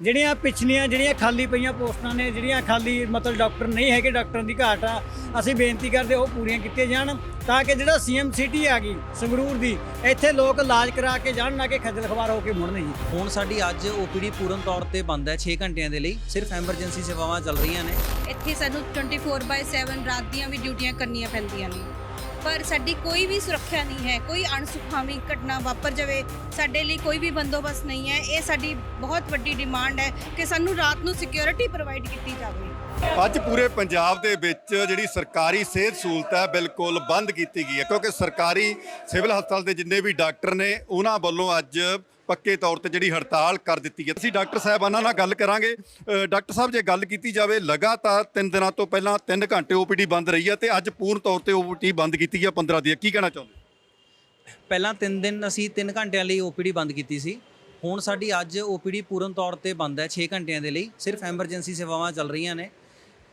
ਜਿਹੜੀਆਂ ਪਿਛਲੀਆਂ ਜਿਹੜੀਆਂ ਖਾਲੀ ਪਈਆਂ ਪੋਸਟਾਂ ਨੇ ਜਿਹੜੀਆਂ ਖਾਲੀ ਮਤਲਬ ਡਾਕਟਰ ਨਹੀਂ ਹੈਗੇ ਡਾਕਟਰਾਂ ਦੀ ਘਾਟ ਆ ਅਸੀਂ ਬੇਨਤੀ ਕਰਦੇ ਉਹ ਪੂਰੀਆਂ ਕੀਤੀਆਂ ਜਾਣ ਤਾਂ ਕਿ ਜਿਹੜਾ ਸੀਐਮ ਸਿਟੀ ਆ ਗਈ ਸੰਗਰੂਰ ਦੀ ਇੱਥੇ ਲੋਕ ਇਲਾਜ ਕਰਾ ਕੇ ਜਾਣ ਨਾ ਕਿ ਖੱਜਲ ਖਵਾਰ ਹੋ ਕੇ ਮੁੜਨ ਜੀ। ਹੁਣ ਸਾਡੀ ਅੱਜ ਓਪੀਡੀ ਪੂਰਨ ਤੌਰ ਤੇ ਬੰਦ ਹੈ 6 ਘੰਟਿਆਂ ਦੇ ਲਈ ਸਿਰਫ ਐਮਰਜੈਂਸੀ ਸੇਵਾਵਾਂ ਚੱਲ ਰਹੀਆਂ ਨੇ। ਇੱਥੇ ਸਾਨੂੰ 24/7 ਰਾਤ ਦੀਆਂ ਵੀ ਡਿਊਟੀਆਂ ਕਰਨੀਆਂ ਪੈਂਦੀਆਂ ਨੇ। ਪਰ ਸਾਡੀ ਕੋਈ ਵੀ ਸੁਰੱਖਿਆ ਨਹੀਂ ਹੈ, ਕੋਈ ਅਣਸੁਖਾਵੀ ਘਟਨਾ ਵਾਪਰ ਜਾਵੇ, ਸਾਡੇ ਲਈ ਕੋਈ ਵੀ ਬੰਦੋਬਸਤ ਨਹੀਂ ਹੈ, ਇਹ ਸਾਡੀ ਬਹੁਤ ਵੱਡੀ ਡਿਮਾਂਡ ਹੈ ਕਿ ਸਾਨੂੰ ਰਾਤ ਨੂੰ ਸਿਕਿਉਰਿਟੀ ਪ੍ਰੋਵਾਈਡ ਕੀਤੀ ਜਾਵੇ। ਅੱਜ ਪੂਰੇ ਪੰਜਾਬ ਦੇ ਵਿੱਚ ਜਿਹੜੀ ਸਰਕਾਰੀ ਸਿਹਤ ਸਹੂਲਤ ਹੈ ਬਿਲਕੁਲ ਬੰਦ ਕੀਤੀ ਗਈ ਹੈ, ਕਿਉਂਕਿ ਸਰਕਾਰੀ ਸਿਵਲ ਹਸਪਤਾਲ ਦੇ ਜਿੰਨੇ ਵੀ ਡਾਕਟਰ ਨੇ, ਉਹਨਾਂ ਵੱਲੋਂ ਅੱਜ ਪੱਕੇ ਤੌਰ ਤੇ ਜਿਹੜੀ ਹੜਤਾਲ ਕਰ ਦਿੱਤੀ ਹੈ। ਅਸੀਂ ਡਾਕਟਰ ਸਾਹਿਬਾਨਾਂ ਨਾਲ ਗੱਲ ਕਰਾਂਗੇ। ਡਾਕਟਰ ਸਾਹਿਬ, ਜੇ ਗੱਲ ਕੀਤੀ ਜਾਵੇ, ਲਗਾਤਾਰ 3 ਦਿਨਾਂ ਤੋਂ ਪਹਿਲਾਂ 3 ਘੰਟੇ ਓਪੀਡੀ ਬੰਦ ਰਹੀ ਹੈ ਤੇ ਅੱਜ ਪੂਰਨ ਤੌਰ ਤੇ ਓਪੀਡੀ ਬੰਦ ਕੀਤੀ ਹੈ 15 ਦੀ। ਕੀ ਕਹਿਣਾ ਚਾਹੁੰਦੇ ਪਹਿਲਾਂ 3 ਦਿਨ ਅਸੀਂ 3 ਘੰਟਿਆਂ ਲਈ ਓਪੀਡੀ ਬੰਦ ਕੀਤੀ ਸੀ। ਹੁਣ ਸਾਡੀ ਅੱਜ ਓਪੀਡੀ ਪੂਰਨ ਤੌਰ ਤੇ ਬੰਦ ਹੈ 6 ਘੰਟਿਆਂ ਦੇ ਲਈ। ਸਿਰਫ ਐਮਰਜੈਂਸੀ ਸੇਵਾਵਾਂ ਚੱਲ ਰਹੀਆਂ ਨੇ।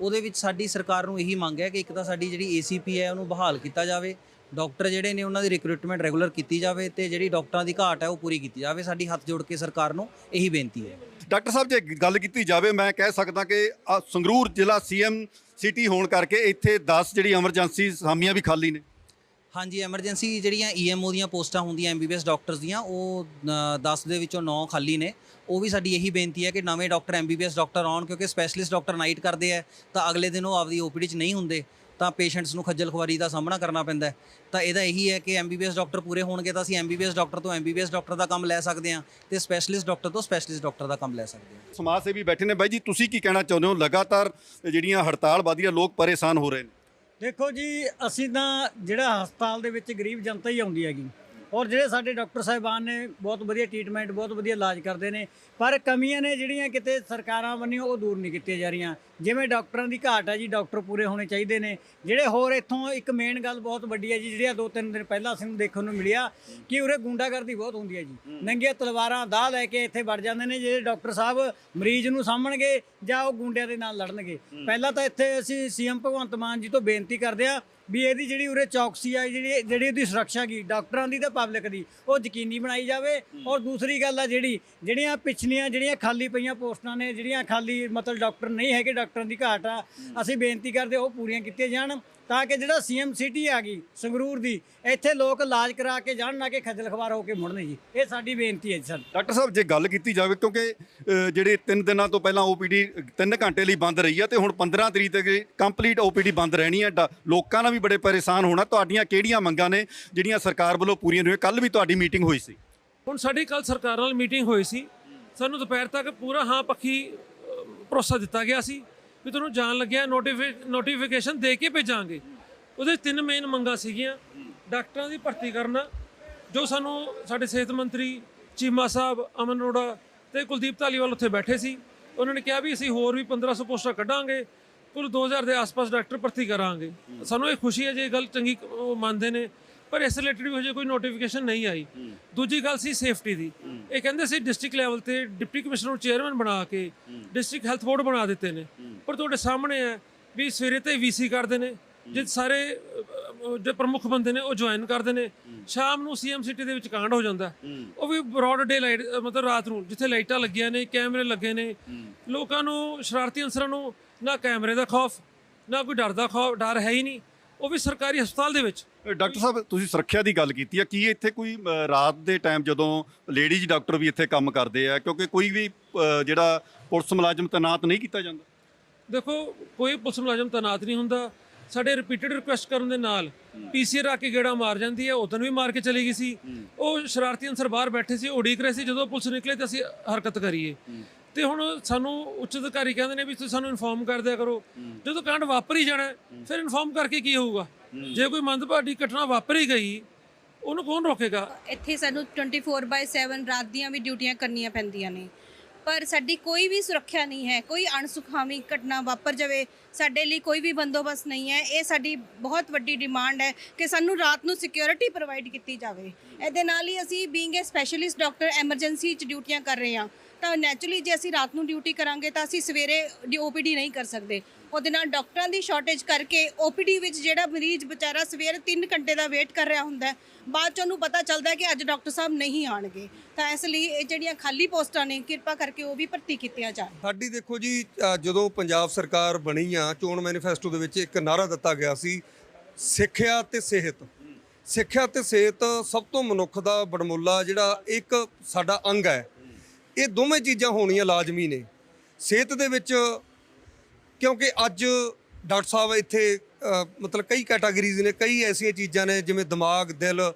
ਉਹਦੇ ਵਿੱਚ ਸਾਡੀ ਸਰਕਾਰ ਨੂੰ ਇਹੀ ਮੰਗ ਹੈ ਕਿ ਇੱਕ ਤਾਂ ਸਾਡੀ ਜਿਹੜੀ ਏਸੀਪੀ ਹੈ ਉਹਨੂੰ ਬਹਾਲ ਕੀਤਾ ਜਾਵੇ ਡਾਕਟਰ ਜਿਹੜੇ ਨੇ ਉਹਨਾਂ ਦੀ ਰਿਕਰੂਟਮੈਂਟ ਰੈਗੂਲਰ ਕੀਤੀ ਜਾਵੇ ਤੇ ਜਿਹੜੀ ਡਾਕਟਰਾਂ ਦੀ ਘਾਟ ਹੈ ਉਹ ਪੂਰੀ ਕੀਤੀ ਜਾਵੇ। ਸਾਡੀ ਹੱਥ ਜੋੜ ਕੇ ਸਰਕਾਰ ਨੂੰ ਇਹੀ ਬੇਨਤੀ ਹੈ। ਡਾਕਟਰ ਸਾਹਿਬ ਜੇ ਗੱਲ ਕੀਤੀ ਜਾਵੇ ਮੈਂ ਕਹਿ ਸਕਦਾ ਕਿ ਸੰਗਰੂਰ ਜ਼ਿਲ੍ਹਾ ਸੀਐਮ ਸਿਟੀ ਹੋਣ ਕਰਕੇ ਇੱਥੇ 10 ਜਿਹੜੀ ਐਮਰਜੈਂਸੀ ਸਾਮੀਆਂ ਵੀ ਖਾਲੀ ਨੇ। ਹਾਂਜੀ ਐਮਰਜੈਂਸੀ ਜਿਹੜੀਆਂ ਈਐਮਓ ਦੀਆਂ ਪੋਸਟਾਂ ਹੁੰਦੀਆਂ ਐਮਬੀਬੀਐਸ ਡਾਕਟਰਸ ਦੀਆਂ ਉਹ 10 ਦੇ ਵਿੱਚੋਂ 9 ਖਾਲੀ ਨੇ। ਉਹ ਵੀ ਸਾਡੀ ਇਹੀ ਬੇਨਤੀ ਹੈ ਕਿ ਨਵੇਂ ਡਾਕਟਰ ਐਮਬੀਬੀਐਸ ਡਾਕਟਰ ਆਉਣ ਕਿਉਂਕਿ ਸਪੈਸ਼ਲਿਸਟ ਡਾਕਟਰ ਨਾਈਟ ਕਰਦੇ ਆ ਤਾਂ ਅਗਲੇ ਦਿਨ ਉਹ ਆਪਦੀ ਓਪੀਡੀ 'ਚ ਨਹੀਂ ਹੁੰਦੇ ਤਾਂ ਪੇਸ਼ੈਂਟਸ ਨੂੰ ਖੱਜਲ ਖੁਆਰੀ ਦਾ ਸਾਹਮਣਾ ਕਰਨਾ ਪੈਂਦਾ। ਤਾਂ ਇਹਦਾ ਇਹੀ ਹੈ ਕਿ ਐਮਬੀਬੀਐਸ ਡਾਕਟਰ ਪੂਰੇ ਹੋਣਗੇ ਤਾਂ ਅਸੀਂ ਐਮਬੀਬੀਐਸ ਡਾਕਟਰ ਤੋਂ ਐਮਬੀਬੀਐਸ ਡਾਕਟਰ ਦਾ ਕੰਮ ਲੈ ਸਕਦੇ ਹਾਂ ਤੇ ਸਪੈਸ਼ਲਿਸਟ ਡਾਕਟਰ ਤੋਂ ਸਪੈਸ਼ਲਿਸਟ ਡਾਕਟਰ ਦਾ ਕੰਮ ਲੈ ਸਕਦੇ ਹਾਂ। ਸਮਾਜ ਸੇਵੀ ਬੈਠੇ ਨੇ ਬਾਈ ਜੀ ਤੁਸੀਂ ਕੀ ਕਹਿਣਾ ਚਾਹੁੰਦੇ ਹੋ? ਲਗਾਤਾਰ ਜਿਹੜੀਆਂ ਹੜਤਾਲ ਵਧੀਆਂ ਲੋਕ ਪਰੇਸ਼ਾਨ ਹੋ ਰਹੇ ਨੇ। ਦੇਖੋ ਜੀ ਅਸੀਂ ਤਾਂ ਜਿਹੜਾ ਹਸਪਤਾਲ ਦੇ ਵਿੱਚ ਗਰੀਬ ਜਨਤਾ ਹੀ ਆਉਂਦੀ ਹੈਗੀ। ਔਰ ਜਿਹੜੇ ਸਾਡੇ ਡਾਕਟਰ ਸਾਹਿਬਾਨ ਨੇ ਬਹੁਤ ਵਧੀਆ ਟ੍ਰੀਟਮੈਂਟ ਬਹੁਤ ਵਧੀਆ ਇਲਾਜ ਕਰਦੇ ਨੇ ਪਰ ਕਮੀਆਂ ਨੇ ਜਿਹੜੀਆਂ ਕਿਤੇ ਸਰਕਾਰਾਂ ਵੱਲੋਂ ਉਹ ਦੂਰ ਨਹੀਂ ਕੀਤੀਆਂ ਜਾ ਰਹੀਆਂ। ਜਿਵੇਂ ਡਾਕਟਰਾਂ ਦੀ ਘਾਟ ਹੈ ਜੀ ਡਾਕਟਰ ਪੂਰੇ ਹੋਣੇ ਚਾਹੀਦੇ ਨੇ। ਜਿਹੜੇ ਹੋਰ ਇੱਥੋਂ ਇੱਕ ਮੇਨ ਗੱਲ ਬਹੁਤ ਵੱਡੀ ਹੈ ਜੀ ਜਿਹੜੀਆਂ ਦੋ ਤਿੰਨ ਦਿਨ ਪਹਿਲਾਂ ਅਸੀਂ ਨੂੰ ਦੇਖਣ ਨੂੰ ਮਿਲਿਆ ਕਿ ਉਰੇ ਗੁੰਡਾਗਰਦੀ ਬਹੁਤ ਹੁੰਦੀ ਹੈ ਜੀ। ਨੰਗੀਆਂ ਤਲਵਾਰਾਂ ਦਾਅ ਲੈ ਕੇ ਇੱਥੇ ਵੜ ਜਾਂਦੇ ਨੇ ਜਿਹੜੇ ਡਾਕਟਰ ਸਾਹਿਬ ਮਰੀਜ਼ ਨੂੰ ਸਾਂਭਣਗੇ ਜਾਂ ਉਹ ਗੁੰਡਿਆਂ ਦੇ ਨਾਲ ਲੜਨਗੇ। ਪਹਿਲਾਂ ਤਾਂ ਇੱਥੇ ਅਸੀਂ ਸੀਐਮ ਭਗਵੰਤ ਮਾਨ ਜੀ ਤੋਂ ਬੇਨਤੀ ਕਰਦੇ ਆ ਵੀ ਇਹਦੀ ਜਿਹੜੀ ਉਰੇ ਚੌਕਸੀ ਆ ਜਿਹੜੀ ਜਿਹੜੀ ਉਹਦੀ ਸੁਰੱਖਿਆ ਕੀ ਡਾਕਟਰਾਂ ਦੀ ਤੇ ਪਬਲਿਕ ਦੀ ਉਹ ਯਕੀਨੀ ਬਣਾਈ ਜਾਵੇ। ਔਰ ਦੂਸਰੀ ਗੱਲ ਆ ਜਿਹੜੀ ਜਿਹੜੀਆਂ ਪਿਛਲੀਆਂ ਜਿਹੜੀਆਂ ਖਾਲੀ ਪਈਆਂ ਪੋਸਟਾਂ ਨੇ ਜਿਹੜੀਆਂ ਖਾਲੀ ਮਤਲਬ ਡਾਕਟਰ ਨਹੀਂ ਹੈਗੇ ਡਾਕਟਰਾਂ ਦੀ ਘਾਟ ਆ ਅਸੀਂ ਬੇਨਤੀ ਕਰਦੇ ਉਹ ਪੂਰੀਆਂ ਕੀਤੀਆਂ ਜਾਣ। ਤਾਂ ਕਿ ਜਿਹੜਾ ਸੀਐਮ ਸਿਟੀ ਆ ਗਈ ਸੰਗਰੂਰ ਦੀ ਇੱਥੇ ਲੋਕ ਇਲਾਜ ਕਰਾ ਕੇ ਜਾਣ ਨਾ ਕਿ ਖੱਜਲ ਖਵਾਰ ਹੋ ਕੇ ਮੁੜਨ ਜੀ। ਇਹ ਸਾਡੀ ਬੇਨਤੀ ਹੈ ਜੀ ਸਰ। ਡਾਕਟਰ ਸਾਹਿਬ ਜੇ ਗੱਲ ਕੀਤੀ ਜਾਵੇ ਕਿਉਂਕਿ ਜਿਹੜੇ 3 ਦਿਨਾਂ ਤੋਂ ਪਹਿਲਾਂ ਓਪੀਡੀ 3 ਘੰਟੇ ਲਈ ਬੰਦ ਰਹੀ ਹੈ ਤੇ ਹੁਣ 15 ਤਰੀਕ ਤੱਕ ਕੰਪਲੀਟ ਓਪੀਡੀ ਬੰਦ ਰਹਿਣੀ ਹੈ ਡਾ- ਲੋਕਾਂ ਨਾਲ ਵੀ ਬੜੇ ਪਰੇਸ਼ਾਨ ਹੋਣਾ। ਤੁਹਾਡੀਆਂ ਕਿਹੜੀਆਂ ਮੰਗਾਂ ਨੇ ਜਿਹੜੀਆਂ ਸਰਕਾਰ ਵੱਲੋਂ ਪੂਰੀਆਂ ਨਹੀਂ ਹੋਈਆਂ? ਕੱਲ ਵੀ ਤੁਹਾਡੀ ਮੀਟਿੰਗ ਹੋਈ ਸੀ। ਹੁਣ ਸਾਡੀ ਕੱਲ ਸਰਕਾਰ ਨਾਲ ਮੀਟਿੰਗ ਹੋਈ ਸੀ। ਸਾਨੂੰ ਦੁਪਹਿਰ ਤੱਕ ਪੂਰਾ ਹਾਂ ਪੱਖੀ ਭਰੋਸਾ ਦਿੱਤਾ ਗਿਆ ਸੀ। ਵੀ ਤੁਹਾਨੂੰ ਜਾਣ ਲੱਗਿਆ ਨੋਟੀਫਿਕੇਸ਼ਨ ਦੇ ਕੇ ਭੇਜਾਂਗੇ। ਉਹਦੇ 'ਚ ਤਿੰਨ ਮੇਨ ਮੰਗਾਂ ਸੀਗੀਆਂ। ਡਾਕਟਰਾਂ ਦੀ ਭਰਤੀ ਕਰਨਾ, ਜੋ ਸਾਨੂੰ ਸਾਡੇ ਸਿਹਤ ਮੰਤਰੀ, ਚੀਮਾ ਸਾਹਿਬ, ਅਮਨ ਅਰੋੜਾ ਤੇ ਕੁਲਦੀਪ ਧਾਲੀਵਾਲ ਉੱਥੇ ਬੈਠੇ ਸੀ। ਉਹਨਾਂ ਨੇ ਕਿਹਾ ਵੀ ਅਸੀਂ ਹੋਰ ਵੀ 1500 ਪੋਸਟਾਂ ਕੱਢਾਂਗੇ, ਕੁੱਲ 2000 ਦੇ ਆਸ-ਪਾਸ ਡਾਕਟਰ ਭਰਤੀ ਕਰਾਂਗੇ। ਸਾਨੂੰ ਇਹ ਖੁਸ਼ੀ ਹੈ ਜੇ ਇਹ ਗੱਲ ਚੰਗੀ ਮੰਨਦੇ ਨੇ ਪਰ ਇਸ ਰਿਲੇਟਡ ਵੀ ਹਜੇ ਕੋਈ ਨੋਟੀਫਿਕੇਸ਼ਨ ਨਹੀਂ ਆਈ। ਦੂਜੀ ਗੱਲ ਸੀ ਸੇਫਟੀ ਦੀ। ਇਹ ਕਹਿੰਦੇ ਸੀ ਡਿਸਟ੍ਰਿਕਟ ਲੈਵਲ ਤੇ ਡਿਪਟੀ ਕਮਿਸ਼ਨਰ ਨੂੰ ਚੇਅਰਮੈਨ ਬਣਾ ਕੇ ਡਿਸਟ੍ਰਿਕਟ ਹੈਲਥ ਬੋਰਡ ਬਣਾ ਦਿੱਤੇ ਨੇ। ਪਰ ਤੁਹਾਡੇ ਸਾਹਮਣੇ ਹੈ ਵੀ ਸਵੇਰੇ ਤੇ ਵੀਸੀ ਕਰਦੇ ਨੇ ਜੇ ਸਾਰੇ ਜੋ ਪ੍ਰਮੁੱਖ ਬੰਦੇ ਨੇ ਉਹ ਜੁਆਇਨ ਕਰਦੇ ਨੇ। ਸ਼ਾਮ ਨੂੰ ਸੀਐਮ ਸਿਟੀ ਦੇ ਵਿੱਚ ਕਾਂਡ ਹੋ ਜਾਂਦਾ। ਉਹ ਵੀ ਬ੍ਰੌਡ ਡੇ ਲਾਈਟ ਮਤਲਬ ਰਾਤ ਨੂੰ ਜਿੱਥੇ ਲਾਈਟਾਂ ਲੱਗੀਆਂ ਨੇ ਕੈਮਰੇ ਲੱਗੇ ਨੇ। ਲੋਕਾਂ ਨੂੰ ਸ਼ਰਾਰਤੀ ਅਨਸਰਾਂ ਨੂੰ ਨਾ ਕੈਮਰੇ ਦਾ ਖੌਫ ਨਾ ਕੋਈ ਡਰ ਦਾ ਖੌਫ ਡਰ ਹੈ ਹੀ ਨਹੀਂ। ਉਹ ਵੀ ਸਰਕਾਰੀ ਹਸਪਤਾਲ ਦੇ ਵਿੱਚ। ਡਾਕਟਰ ਸਾਹਿਬ ਤੁਸੀਂ ਸੁਰੱਖਿਆ ਦੀ ਗੱਲ ਕੀਤੀ ਹੈ ਕੀ ਇੱਥੇ ਕੋਈ ਅ, ਰਾਤ ਦੇ ਟਾਈਮ ਜਦੋਂ ਲੇਡੀਜ਼ ਡਾਕਟਰ ਵੀ ਇੱਥੇ ਕੰਮ ਕਰਦੇ ਆ ਕਿਉਂਕਿ ਕੋਈ ਵੀ ਅ, ਜਿਹੜਾ ਪੁਲਿਸ ਮੁਲਾਜ਼ਮ ਤੈਨਾਤ ਨਹੀਂ ਕੀਤਾ ਜਾਂਦਾ? ਦੇਖੋ ਕੋਈ ਪੁਲਿਸ ਮੁਲਾਜ਼ਮ ਤੈਨਾਤ ਨਹੀਂ ਹੁੰਦਾ। ਸਾਡੇ ਰਿਪੀਟਡ ਰਿਕੁਐਸਟ ਕਰਨ ਦੇ ਨਾਲ ਪੀਸੀਆਰ ਆ ਕੇ ਗੇੜਾ ਮਾਰ ਜਾਂਦੀ ਹੈ ਉਦੋਂ ਵੀ ਮਾਰ ਕੇ ਚਲੀ ਗਈ ਸੀ। ਉਹ ਸ਼ਰਾਰਤੀ ਅਨਸਰ ਬਾਹਰ ਬੈਠੇ ਸੀ ਉਡੀਕ ਰਹੇ ਸੀ ਜਦੋਂ ਪੁਲਿਸ ਨਿਕਲੇ ਤਾਂ ਅਸੀਂ ਹਰਕਤ ਕਰੀਏ। ਤੇ ਹੁਣ ਸਾਨੂੰ ਉੱਚ ਅਧਿਕਾਰੀ ਕਹਿੰਦੇ ਨੇ ਵੀ ਤੁਸੀਂ ਸਾਨੂੰ ਇਨਫੋਰਮ ਕਰ ਦਿਆ ਕਰੋ। ਜਦੋਂ ਕਾਂਡ ਵਾਪਰ ਹੀ ਜਾਣਾ, ਫਿਰ ਇਨਫੋਰਮ ਕਰਕੇ ਕੀ ਹੋਊਗਾ? ਜੇ ਕੋਈ ਮੰਦਭਾਗੀ ਘਟਨਾ ਵਾਪਰ ਹੀ ਗਈ, ਉਹਨੂੰ ਕੌਣ ਰੋਕੇਗਾ? ਇੱਥੇ ਸਾਨੂੰ 24/7 ਰਾਤ ਦੀਆਂ ਵੀ ਡਿਊਟੀਆਂ ਕਰਨੀਆਂ ਪੈਂਦੀਆਂ ਨੇ। ਪਰ ਸਾਡੀ ਕੋਈ ਵੀ ਸੁਰੱਖਿਆ ਨਹੀਂ ਹੈ, ਕੋਈ ਅਣਸੁਖਾਵੀ ਘਟਨਾ ਵਾਪਰ ਜਾਵੇ, ਸਾਡੇ ਲਈ ਕੋਈ ਵੀ ਬੰਦੋਬਸਤ ਨਹੀਂ ਹੈ, ਇਹ ਸਾਡੀ ਬਹੁਤ ਵੱਡੀ ਡਿਮਾਂਡ ਹੈ ਕਿ ਸਾਨੂੰ ਰਾਤ ਨੂੰ ਸਿਕਿਉਰਿਟੀ ਪ੍ਰੋਵਾਈਡ ਕੀਤੀ ਜਾਵੇ। ਇਹਦੇ ਨਾਲ ਹੀ ਅਸੀਂ being a specialist doctor emergency ਚ ਡਿਊਟੀਆਂ ਕਰ ਰਹੇ ਹਾਂ। ਤਾਂ ਨੈਚੁਰਲੀ ਜੇ ਅਸੀਂ ਰਾਤ ਨੂੰ ਡਿਊਟੀ ਕਰਾਂਗੇ ਤਾਂ ਅਸੀਂ ਸਵੇਰੇ ਓਪੀਡੀ ਨਹੀਂ ਕਰ ਸਕਦੇ। ਉਹਦੇ ਨਾਲ ਡਾਕਟਰਾਂ ਦੀ ਸ਼ਾਰਟੇਜ ਕਰਕੇ ਓਪੀਡੀ ਵਿੱਚ ਜਿਹੜਾ ਮਰੀਜ਼ ਵਿਚਾਰਾ ਸਵੇਰ 3 ਘੰਟੇ ਦਾ ਵੇਟ ਕਰ ਰਿਹਾ ਹੁੰਦਾ ਬਾਅਦ ਚ ਉਹਨੂੰ ਪਤਾ ਚੱਲਦਾ ਕਿ ਅੱਜ ਡਾਕਟਰ ਸਾਹਿਬ ਨਹੀਂ ਆਣਗੇ ਤਾਂ ਇਸ ਲਈ ਇਹ ਜਿਹੜੀਆਂ ਖਾਲੀ ਪੋਸਟਾਂ ਨੇ, ਕਿਰਪਾ ਕਰਕੇ ਉਹ ਵੀ ਭਰਤੀ ਕੀਤੀਆਂ ਜਾਣ। ਸਾਡੀ ਦੇਖੋ ਜੀ ਜਦੋਂ ਪੰਜਾਬ ਸਰਕਾਰ ਬਣੀ ਆ, ਚੋਣ ਮੈਨੀਫੈਸਟੋ ਦੇ ਵਿੱਚ ਇੱਕ ਨਾਰਾ ਦਿੱਤਾ ਗਿਆ ਸੀ, ਸਿੱਖਿਆ ਤੇ ਸਿਹਤ। ਸਿੱਖਿਆ ਤੇ ਸਿਹਤ ਸਭ ਤੋਂ ਮਨੁੱਖ ਦਾ ਬੜਮੁੱਲਾ ਜਿਹੜਾ ਇੱਕ ਸਾਡਾ ਅੰਗ ਹੈ। ਇਹ ਦੋਵੇਂ ਚੀਜ਼ਾਂ ਹੋਣੀਆਂ ਲਾਜ਼ਮੀ ਨੇ। ਸਿਹਤ ਦੇ ਵਿੱਚ ਕਿਉਂਕਿ ਅੱਜ ਡਾਕਟਰ ਸਾਹਿਬ ਇੱਥੇ ਮਤਲਬ ਕਈ ਕੈਟਾਗਰੀਜ਼ ਨੇ, ਕਈ ਐਸੀਆਂ ਚੀਜ਼ਾਂ ਨੇ, ਜਿਵੇਂ ਦਿਮਾਗ, ਦਿਲ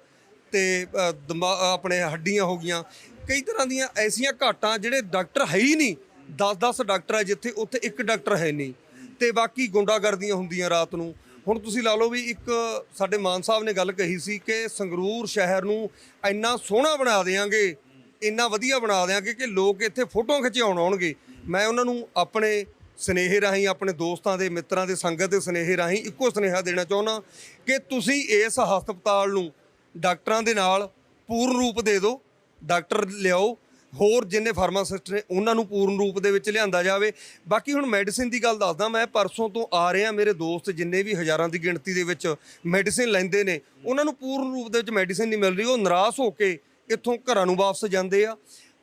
ਤੇ ਦਿਮਾ- ਆਪਣੇ ਹੱਡੀਆਂ ਹੋ ਗਈਆਂ। ਕਈ ਤਰ੍ਹਾਂ ਦੀਆਂ ਐਸੀਆਂ ਘਾਟਾਂ ਜਿਹੜੇ ਡਾਕਟਰ ਹੈ ਹੀ ਨਹੀਂ। 10-10 ਡਾਕਟਰ ਹੈ ਜਿੱਥੇ ਉੱਥੇ ਇੱਕ ਡਾਕਟਰ ਹੈ ਨਹੀਂ। ਤੇ ਬਾਕੀ ਗੁੰਡਾਗਰਦੀਆਂ ਹੁੰਦੀਆਂ ਰਾਤ ਨੂੰ। ਹੁਣ ਤੁਸੀਂ ਲਾ ਲਓ ਵੀ ਇੱਕ ਸਾਡੇ ਮਾਨ ਸਾਹਿਬ ਨੇ ਗੱਲ ਕਹੀ ਸੀ ਕਿ ਸੰਗਰੂਰ ਸ਼ਹਿਰ ਨੂੰ ਇੰਨਾ ਸੋਹਣਾ ਬਣਾ ਦੇਾਂਗੇ ਇੰਨਾ ਵਧੀਆ ਬਣਾ ਦੇਾਂਗੇ ਕਿ ਲੋਕ ਇੱਥੇ ਫੋਟੋਆਂ ਖਿਚਾਉਣ ਆਉਣਗੇ। ਮੈਂ ਉਹਨਾਂ ਨੂੰ ਆਪਣੇ ਸਨੇਹ ਰਾਹੀਂ, ਆਪਣੇ ਦੋਸਤਾਂ ਦੇ, ਮਿੱਤਰਾਂ ਦੇ, ਸੰਗਤ ਦੇ ਸਨੇਹ ਰਾਹੀਂ ਇੱਕੋ ਸੁਨੇਹਾ ਦੇਣਾ ਚਾਹੁੰਦਾ ਕਿ ਤੁਸੀਂ ਇਸ ਹਸਪਤਾਲ ਨੂੰ ਡਾਕਟਰਾਂ ਦੇ ਨਾਲ ਪੂਰਨ ਰੂਪ ਦੇ ਦਿਓ, ਡਾਕਟਰ ਲਿਆਓ, ਹੋਰ ਜਿੰਨੇ ਫਾਰਮਾਸਿਸਟ ਨੇ, ਉਹਨਾਂ ਨੂੰ ਪੂਰਨ ਰੂਪ ਦੇ ਵਿੱਚ ਲਿਆਂਦਾ ਜਾਵੇ। ਬਾਕੀ ਹੁਣ ਮੈਡੀਸਿਨ ਦੀ ਗੱਲ ਦੱਸਦਾ, ਮੈਂ ਪਰਸੋਂ ਤੋਂ ਆ ਰਿਹਾ, ਮੇਰੇ ਦੋਸਤ ਜਿੰਨੇ ਵੀ ਹਜ਼ਾਰਾਂ ਦੀ ਗਿਣਤੀ ਦੇ ਵਿੱਚ ਮੈਡੀਸਿਨ ਲੈਂਦੇ ਨੇ, ਉਹਨਾਂ ਨੂੰ ਪੂਰਨ ਰੂਪ ਦੇ ਵਿੱਚ ਮੈਡੀਸਿਨ ਨਹੀਂ ਮਿਲ ਰਹੀ, ਉਹ ਨਿਰਾਸ਼ ਹੋ ਕੇ ਇੱਥੋਂ ਘਰਾਂ ਨੂੰ ਵਾਪਸ ਜਾਂਦੇ ਆ।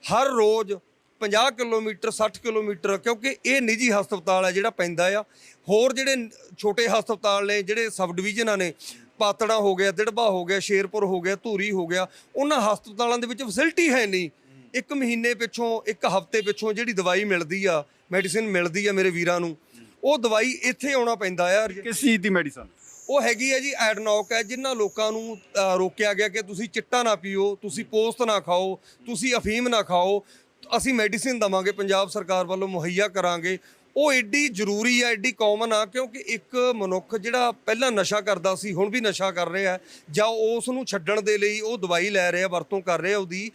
ਹਰ ਰੋਜ਼ 50 ਕਿਲੋਮੀਟਰ 60 ਕਿਲੋਮੀਟਰ ਕਿਉਂਕਿ ਇਹ ਨਿੱਜੀ ਹਸਪਤਾਲ ਹੈ ਜਿਹੜਾ ਪੈਂਦਾ ਆ। ਹੋਰ ਜਿਹੜੇ ਛੋਟੇ ਹਸਪਤਾਲ ਨੇ ਜਿਹੜੇ ਸਬ ਡਿਵੀਜ਼ਨਾਂ ਨੇ ਪਾਤੜਾ ਹੋ ਗਿਆ ਦਿੜਬਾ ਹੋ ਗਿਆ ਸ਼ੇਰਪੁਰ ਹੋ ਗਿਆ ਧੂਰੀ ਹੋ ਗਿਆ ਉਹਨਾਂ ਹਸਪਤਾਲਾਂ ਦੇ ਵਿੱਚ ਫੈਸਿਲਿਟੀ ਹੈ ਨਹੀਂ। ਇੱਕ ਮਹੀਨੇ ਪਿੱਛੋਂ ਇੱਕ ਹਫ਼ਤੇ ਪਿੱਛੋਂ ਜਿਹੜੀ ਦਵਾਈ ਮਿਲਦੀ ਆ ਮੈਡੀਸਿਨ ਮਿਲਦੀ ਆ ਮੇਰੇ ਵੀਰਾਂ ਨੂੰ ਉਹ ਦਵਾਈ ਇੱਥੇ ਆਉਣਾ ਪੈਂਦਾ ਆ। ਕਿਸ ਚੀਜ਼ ਦੀ ਮੈਡੀਸਨ ਉਹ ਹੈਗੀ ਹੈ ਜੀ ਐਡਨੌਕ ਹੈ ਜਿਨ੍ਹਾਂ ਲੋਕਾਂ ਨੂੰ ਰੋਕਿਆ ਗਿਆ ਕਿ ਤੁਸੀਂ ਚਿੱਟਾ ਨਾ ਪੀਓ ਤੁਸੀਂ ਪੋਸਤ ਨਾ ਖਾਓ ਤੁਸੀਂ ਅਫੀਮ ਨਾ ਖਾਓ ਅਸੀਂ ਮੈਡੀਸਿਨ ਦਵਾਂਗੇ, ਪੰਜਾਬ ਸਰਕਾਰ ਵੱਲੋਂ ਮੁਹੱਈਆ ਕਰਾਂਗੇ। ਉਹ ਏਡੀ ਜ਼ਰੂਰੀ ਆ, ਏਡੀ ਕਾਮਨ ਆ, ਕਿਉਂਕਿ ਇੱਕ ਮਨੁੱਖ ਜਿਹੜਾ ਪਹਿਲਾਂ ਨਸ਼ਾ ਕਰਦਾ ਸੀ, ਹੁਣ ਵੀ ਨਸ਼ਾ ਕਰ ਰਿਹਾ ਜਾਂ ਉਸ ਨੂੰ ਛੱਡਣ ਦੇ ਲਈ ਉਹ ਦਵਾਈ ਲੈ ਰਿਹਾ, ਵਰਤੋਂ ਕਰ ਰਿਹਾ ਉਹਦੀ,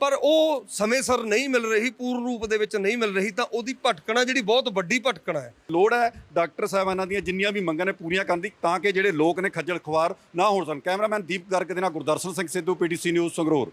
ਪਰ ਉਹ ਸਮੇਂ ਸਿਰ ਨਹੀਂ ਮਿਲ ਰਹੀ, ਪੂਰਨ ਰੂਪ ਦੇ ਵਿੱਚ ਨਹੀਂ ਮਿਲ ਰਹੀ, ਤਾਂ ਉਹਦੀ ਭਟਕਣਾ ਜਿਹੜੀ ਬਹੁਤ ਵੱਡੀ ਭਟਕਣਾ ਹੈ। ਲੋੜ ਹੈ ਡਾਕਟਰ ਸਾਹਿਬਾਨਾਂ ਦੀਆਂ ਜਿੰਨੀਆਂ ਵੀ ਮੰਗਾਂ ਨੇ ਪੂਰੀਆਂ ਕਰਨ ਦੀ, ਤਾਂ ਕਿ ਜਿਹੜੇ ਲੋਕ ਨੇ ਖੱਜਲ ਖੁਆਰ ਨਾ ਹੋਣ ਸਨ। ਕੈਮਰਾਮੈਨ ਦੀਪ ਗਰਗ ਦੇ ਨਾਲ ਗੁਰਦਰਸ਼ਨ ਸਿੰਘ ਸਿੱਧੂ, ਪੀਟੀਸੀ ਨਿਊਜ਼ ਸੰਗਰੂਰ।